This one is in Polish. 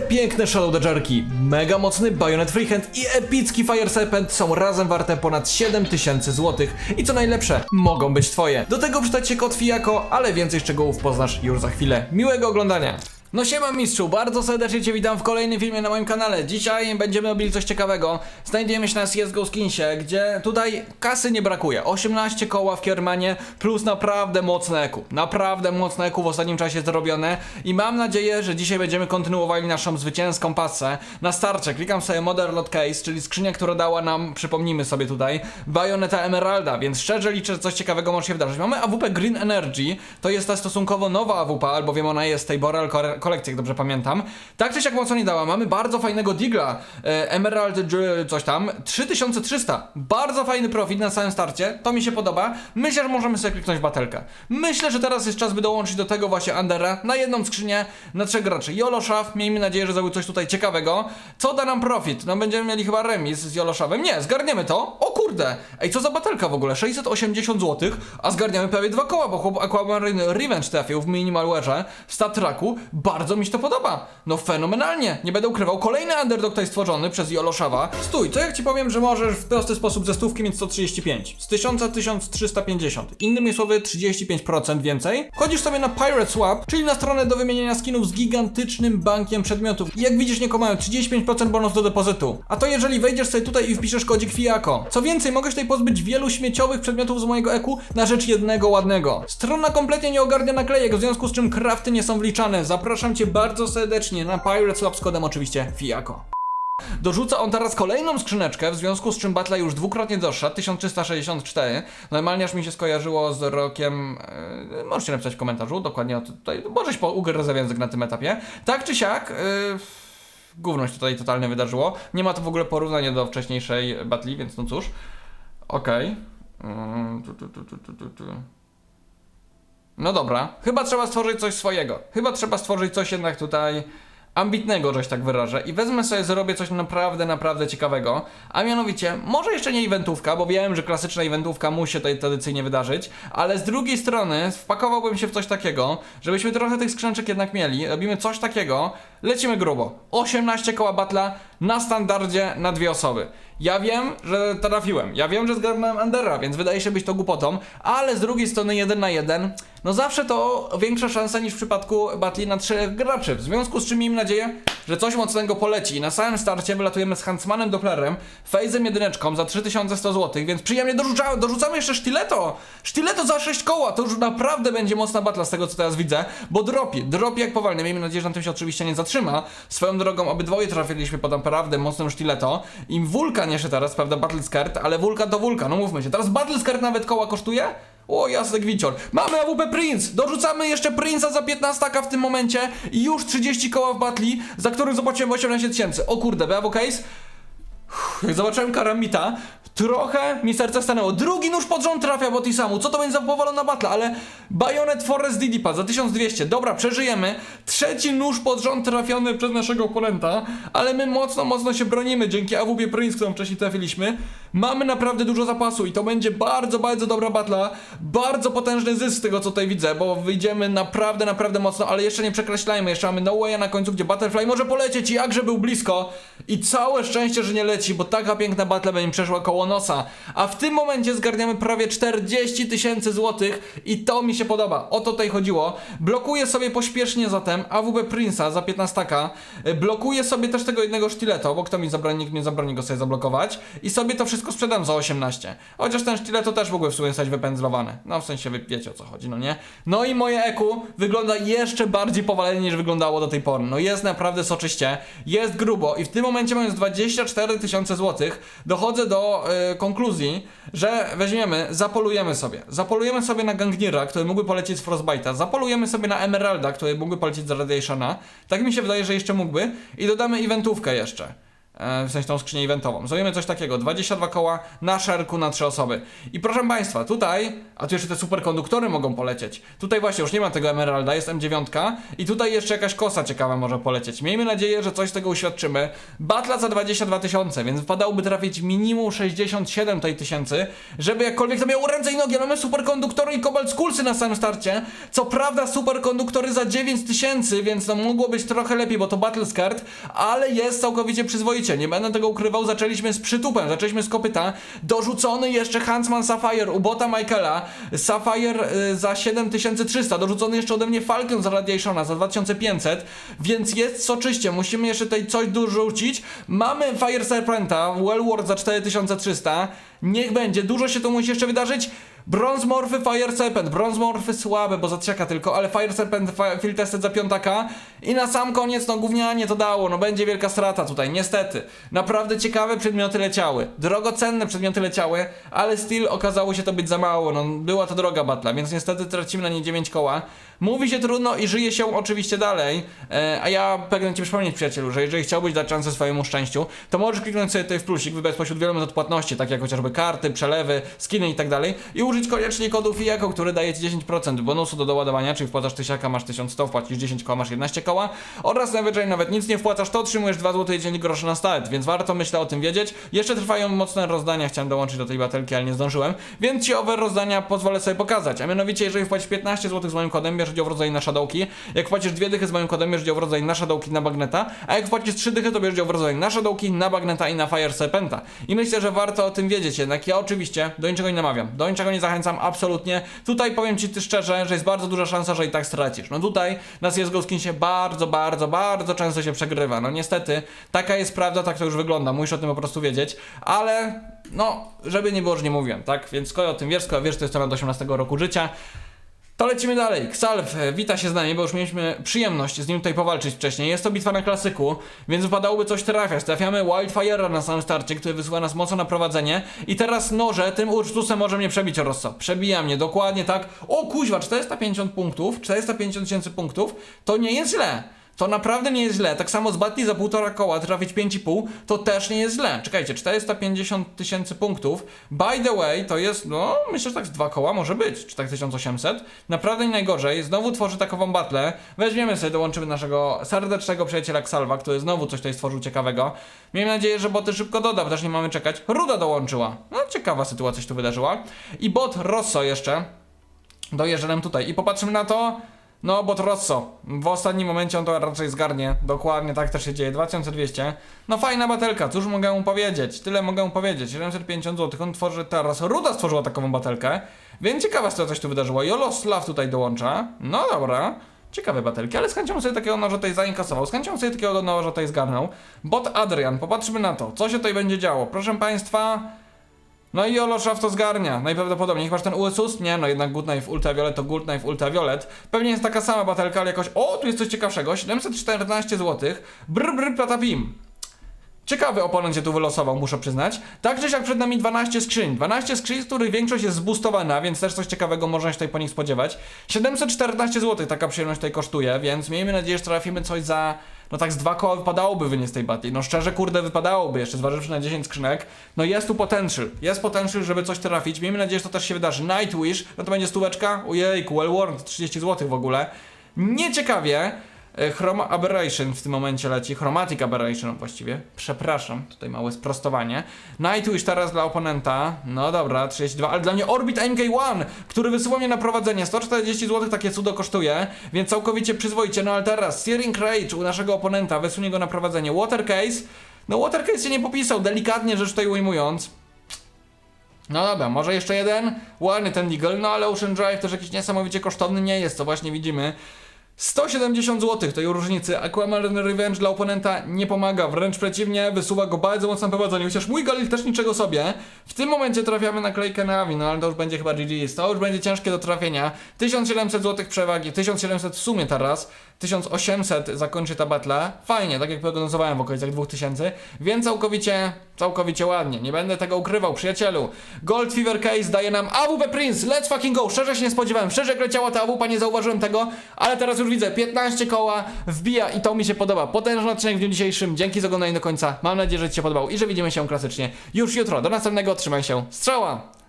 Przepiękne Shadow Dodgerki, mega mocny Bayonet Freehand i epicki Fire Serpent są razem warte ponad 7000 zł i co najlepsze, mogą być twoje. Do tego przydać kod Fijako, ale więcej szczegółów poznasz już za chwilę. Miłego oglądania! No siema mistrzu, bardzo serdecznie Cię witam w kolejnym filmie na moim kanale. Dzisiaj będziemy robili coś ciekawego. Znajdujemy się na CSGO Skinsie, gdzie tutaj kasy nie brakuje. 18 koła w Kiermanie plus naprawdę mocne EQ. Naprawdę mocne EQ w ostatnim czasie zrobione i mam nadzieję, że dzisiaj będziemy kontynuowali naszą zwycięską pasę. Na starcie klikam sobie Modern Lot Case, czyli skrzynia, która dała nam, przypomnijmy sobie tutaj, Bayonetta Emeralda, więc szczerze liczę, że coś ciekawego może się wydarzyć. Mamy AWP Green Energy, to jest ta stosunkowo nowa AWP, albowiem ona jest tej Boreal kolekcji, jak dobrze pamiętam. Tak czy siak mocno nie dała. Mamy bardzo fajnego Digla, e, Emerald coś tam, 3300. Bardzo fajny profit na samym starcie, to mi się podoba. Myślę, że możemy sobie kliknąć batelkę. Myślę, że teraz jest czas, by dołączyć do tego właśnie Undera na jedną skrzynię, na trzech graczy. Joloszaw, miejmy nadzieję, że zrobił coś tutaj ciekawego. Co da nam profit? No będziemy mieli chyba remis z Joloszawem. Nie, zgarniemy to. O kurde! Ej, co za batelka w ogóle? 680 zł, a zgarniamy prawie dwa koła, bo chłop Aquamarine Revenge trafił w Minimalware'ze, w StatTracku. Bardzo mi się to podoba. No fenomenalnie. Nie będę ukrywał. Kolejny underdog tutaj stworzony przez Joloszawa. Stój, co jak ci powiem, że możesz w prosty sposób ze stówki mieć 135. Z 1000 1350. Innymi słowy 35% więcej. Chodzisz sobie na Pirate Swap, czyli na stronę do wymieniania skinów z gigantycznym bankiem przedmiotów. I jak widzisz, nie mają 35% bonus do depozytu. A to jeżeli wejdziesz sobie tutaj i wpiszesz kodzik FIAKO. Co więcej, mogę się tutaj pozbyć wielu śmieciowych przedmiotów z mojego EQ na rzecz jednego ładnego. Strona kompletnie nie ogarnia naklejek, w związku z czym krafty nie są wliczane. Zapraszam cię bardzo serdecznie na Pirate Swap z kodem oczywiście FIAKO. Dorzuca on teraz kolejną skrzyneczkę, w związku z czym batla już dwukrotnie droższa, 1364. Normalnie aż mi się skojarzyło z rokiem. Yy, możecie napisać w komentarzu, dokładnie tutaj. Może się po ugryzę język na tym etapie. Tak czy siak. Yy, tutaj totalnie wydarzyło. Nie ma to w ogóle porównania do wcześniejszej batli, więc no cóż. Okej. Mm, tu, tu. No dobra, chyba trzeba stworzyć coś swojego. Chyba trzeba stworzyć coś jednak tutaj ambitnego, że się tak wyrażę. I wezmę sobie, zrobię coś naprawdę, naprawdę ciekawego. A mianowicie, może jeszcze nie eventówka, bo wiem, że klasyczna eventówka musi się tutaj tradycyjnie wydarzyć, ale z drugiej strony wpakowałbym się w coś takiego, żebyśmy trochę tych skrzyneczek jednak mieli. Robimy coś takiego, lecimy grubo. 18 koła batla na standardzie na dwie osoby. Ja wiem, że trafiłem. Ja wiem, że zgarnąłem Andera, więc wydaje się być to głupotą, ale z drugiej strony jeden na jeden, no zawsze to większa szansa niż w przypadku batli na trzech graczy. W związku z czym miejmy nadzieję, że coś mocnego poleci. I na samym starcie wylatujemy z Huntsmanem Dopplerem, Fejzem jedyneczką za 3100 zł, więc przyjemnie dorzucamy, dorzucamy jeszcze sztyleto! Sztyleto za 6 koła! To już naprawdę będzie mocna batla z tego, co teraz widzę, bo dropi, dropi jak powalny. Miejmy nadzieję, że na tym się oczywiście nie zatrzyma. Swoją drogą obydwoje trafiliśmy pod naprawdę mocnym sztyleto. I wulkan jeszcze teraz, prawda, Battle Skirt, ale wulkan to wulkan, no mówmy się. Teraz Battle Skirt nawet koła kosztuje? O, jasny gwicior. Mamy AWP Prince! Dorzucamy jeszcze Prince'a za 15 w tym momencie i już 30 koła w batli, za których zobaczyłem 18 tysięcy. O kurde, BAW Case. Uff, Jak zobaczyłem Karamita, trochę mi serce stanęło. Drugi nóż pod rząd trafia bo samu. Co to będzie za powalona batla? Ale Bayonet Forest Didipa za 1200. Dobra, przeżyjemy. Trzeci nóż pod rząd trafiony przez naszego oponenta, ale my mocno, mocno się bronimy dzięki AWP Prince, którą wcześniej trafiliśmy. Mamy naprawdę dużo zapasu i to będzie bardzo, bardzo dobra batla. Bardzo potężny zysk z tego, co tutaj widzę, bo wyjdziemy naprawdę, naprawdę mocno, ale jeszcze nie przekreślajmy. Jeszcze mamy No Way'a na końcu, gdzie Butterfly może polecieć i jakże był blisko. I całe szczęście, że nie leci, bo taka piękna batla będzie przeszła koło nosa. A w tym momencie zgarniamy prawie 40 tysięcy złotych i to mi się podoba. O to tutaj chodziło. Blokuję sobie pośpiesznie zatem AWB Prince'a za 15. Y, Blokuję sobie też tego jednego sztyleto, bo kto mi zabroni, nikt nie zabroni go sobie zablokować. I sobie to wszystko sprzedam za 18. Chociaż ten sztyleto też mógłby w sumie stać wypędzlowane. No w sensie wy wiecie o co chodzi, no nie? No i moje EQ wygląda jeszcze bardziej powalenie niż wyglądało do tej pory. No jest naprawdę soczyście, jest grubo i w tym momencie mając 24 tysiące złotych dochodzę do y, konkluzji, że weźmiemy, zapolujemy sobie. Zapolujemy sobie na Gangnira, który mógłby polecieć z Frostbite'a. Zapolujemy sobie na Emeralda, który mógłby polecieć z Radiationa. Tak mi się wydaje, że jeszcze mógłby. I dodamy eventówkę jeszcze. E, w sensie tą skrzynię eventową. Zrobimy coś takiego, 22 koła na szerku na 3 osoby. I proszę Państwa, tutaj, a tu jeszcze te superkonduktory mogą polecieć. Tutaj właśnie już nie ma tego Emeralda, jest M9 i tutaj jeszcze jakaś kosa ciekawa może polecieć. Miejmy nadzieję, że coś z tego uświadczymy. Batla za 22 tysiące, więc wypadałoby trafić minimum 67 tutaj tysięcy, żeby jakkolwiek to miało ręce i nogi, mamy superkonduktory i kobalt skulsy na samym starcie. Co prawda superkonduktory za 9 tysięcy, więc no mogło być trochę lepiej, bo to Battle Card, ale jest całkowicie przyzwoicie. Nie będę tego ukrywał, zaczęliśmy z przytupem, zaczęliśmy z kopyta. Dorzucony jeszcze Huntsman Sapphire u bota Michaela. Sapphire y, za 7300, dorzucony jeszcze ode mnie Falcon z Radiationa za 2500, więc jest soczyście. Musimy jeszcze tutaj coś dorzucić. Mamy Fire Serpenta, Wellward za 4300. Niech będzie, dużo się to musi jeszcze wydarzyć. Bronze Morphy Fire Serpent, Bronze Morphy słabe, bo za trzeka tylko, ale Fire Serpent fi- Field Tested za piątaka. I na sam koniec, no gównianie to dało, no będzie wielka strata tutaj, niestety. Naprawdę ciekawe przedmioty leciały, drogocenne przedmioty leciały, ale still okazało się to być za mało, no była to droga batla, więc niestety tracimy na nie 9 koła. Mówi się trudno i żyje się oczywiście dalej, e, a ja pragnę Ci przypomnieć przyjacielu, że jeżeli chciałbyś dać szansę swojemu szczęściu, to możesz kliknąć sobie tutaj w plusik, wybrać spośród wielu metod płatności, tak jak chociażby karty, przelewy, skiny i tak dalej. I użyć koniecznie kodu FIEKO, który daje Ci 10% bonusu do doładowania, czyli wpłacasz 1000, masz 1100, wpłacisz 10 koła, masz 11 koła. Oraz najwyżej nawet nic nie wpłacasz, to otrzymujesz 2 zł i 10 groszy na start, więc warto myślę o tym wiedzieć. Jeszcze trwają mocne rozdania, chciałem dołączyć do tej batelki, ale nie zdążyłem, więc Ci owe rozdania pozwolę sobie pokazać, a mianowicie jeżeli wpłacisz 15 zł z moim kodem, bierzesz udział na Shadowki, jak wpłacisz dwie dychy z moim kodem, bierzesz udział na Shadowki na Bagneta, a jak wpłacisz 3 dychy, to bierzesz udział na Shadowki, na Bagneta i na Fire Serpenta. I myślę, że warto o tym wiedzieć, jednak. Ja oczywiście do niczego nie namawiam, do niczego nie zachęcam, absolutnie. Tutaj powiem Ci ty szczerze, że jest bardzo duża szansa, że i tak stracisz. No tutaj na CSGO Skinsie bardzo, bardzo, bardzo często się przegrywa. No niestety, taka jest prawda, tak to już wygląda, musisz o tym po prostu wiedzieć, ale no, żeby nie było, że nie mówiłem, tak? Więc skoro o tym wiesz, skoro wiesz, to jest to od 18 roku życia, to lecimy dalej. Ksalw e, wita się z nami, bo już mieliśmy przyjemność z nim tutaj powalczyć wcześniej. Jest to bitwa na klasyku, więc wypadałoby coś trafiać. Trafiamy Wildfire'a na samym starcie, który wysyła nas mocno na prowadzenie. I teraz noże, tym Ursztusem może mnie przebić Rosso. Przebija mnie, dokładnie tak. O kuźwa, 450 punktów, 450 tysięcy punktów, to nie jest źle. To naprawdę nie jest źle. Tak samo z Batli za półtora koła trafić 5,5 to też nie jest źle. Czekajcie, 450 tysięcy punktów. By the way, to jest, no myślę, że tak z dwa koła może być, czy tak 1800. Naprawdę nie najgorzej. Znowu tworzy takową batlę. Weźmiemy sobie, dołączymy naszego serdecznego przyjaciela Xalva, który znowu coś tutaj stworzył ciekawego. Miejmy nadzieję, że boty szybko doda, bo też nie mamy czekać. Ruda dołączyła. No ciekawa sytuacja się tu wydarzyła. I bot Rosso jeszcze dojeżdża nam tutaj. I popatrzymy na to. No, bot Rosso. W ostatnim momencie on to raczej zgarnie. Dokładnie tak też się dzieje. 2200. No fajna batelka, cóż mogę mu powiedzieć? Tyle mogę mu powiedzieć. 750 zł. On tworzy teraz. Ruda stworzyła takową batelkę. Więc ciekawa sytuacja się tu wydarzyła. Jolo Slav tutaj dołącza. No dobra. Ciekawe batelki, ale z chęcią sobie takiego noża tutaj zainkasował, z chęcią sobie takiego noża tutaj zgarnął. Bot Adrian, popatrzmy na to, co się tutaj będzie działo. Proszę Państwa, no i Oloszaw to zgarnia, najprawdopodobniej. Chyba, że ten USUS? Nie, no jednak Good Knife Ultraviolet to Good Knife Ultraviolet. Pewnie jest taka sama batelka, ale jakoś... O, tu jest coś ciekawszego, 714 zł. Brr, brr, platapim. Ciekawy oponent się tu wylosował, muszę przyznać. Tak czy siak przed nami 12 skrzyń. 12 skrzyń, z których większość jest zboostowana, więc też coś ciekawego można się tutaj po nich spodziewać. 714 zł taka przyjemność tutaj kosztuje, więc miejmy nadzieję, że trafimy coś za... No tak z dwa koła wypadałoby wynieść tej batli. No szczerze, kurde, wypadałoby, jeszcze zważywszy na 10 skrzynek. No jest tu potential. Jest potential, żeby coś trafić. Miejmy nadzieję, że to też się wydarzy. Nightwish, no to będzie stóweczka. Ojejku, Wellworn, 30 zł w ogóle. Nieciekawie. E, Chroma Aberration w tym momencie leci. Chromatic Aberration właściwie. Przepraszam, tutaj małe sprostowanie. Nightwish teraz dla oponenta. No dobra, 32, ale dla mnie Orbit MK1, który wysyła mnie na prowadzenie. 140 zł takie cudo kosztuje, więc całkowicie przyzwoicie. No ale teraz Searing Rage u naszego oponenta wysunie go na prowadzenie. Water Case. No Water Case się nie popisał, delikatnie rzecz tutaj ujmując. No dobra, może jeszcze jeden? Ładny ten Deagle, no ale Ocean Drive też jakiś niesamowicie kosztowny nie jest, to właśnie widzimy. 170 zł tej różnicy. Aquamarine Revenge dla oponenta nie pomaga, wręcz przeciwnie, wysuwa go bardzo mocno na prowadzenie. Chociaż mój Galil też niczego sobie. W tym momencie trafiamy na klejkę Navi, no ale to już będzie chyba GG. To już będzie ciężkie do trafienia. 1700 zł przewagi, 1700 w sumie teraz. 1800 zakończy ta batla. Fajnie, tak jak prognozowałem w okolicach 2000, więc całkowicie, całkowicie ładnie. Nie będę tego ukrywał, przyjacielu. Gold Fever Case daje nam AWP Prince, let's fucking go. Szczerze się nie spodziewałem, szczerze leciała ta AWP, nie zauważyłem tego, ale teraz już widzę, 15 koła wbija i to mi się podoba. Potężny odcinek w dniu dzisiejszym, dzięki za oglądanie do końca. Mam nadzieję, że Ci się podobał i że widzimy się klasycznie już jutro. Do następnego, trzymaj się, strzała!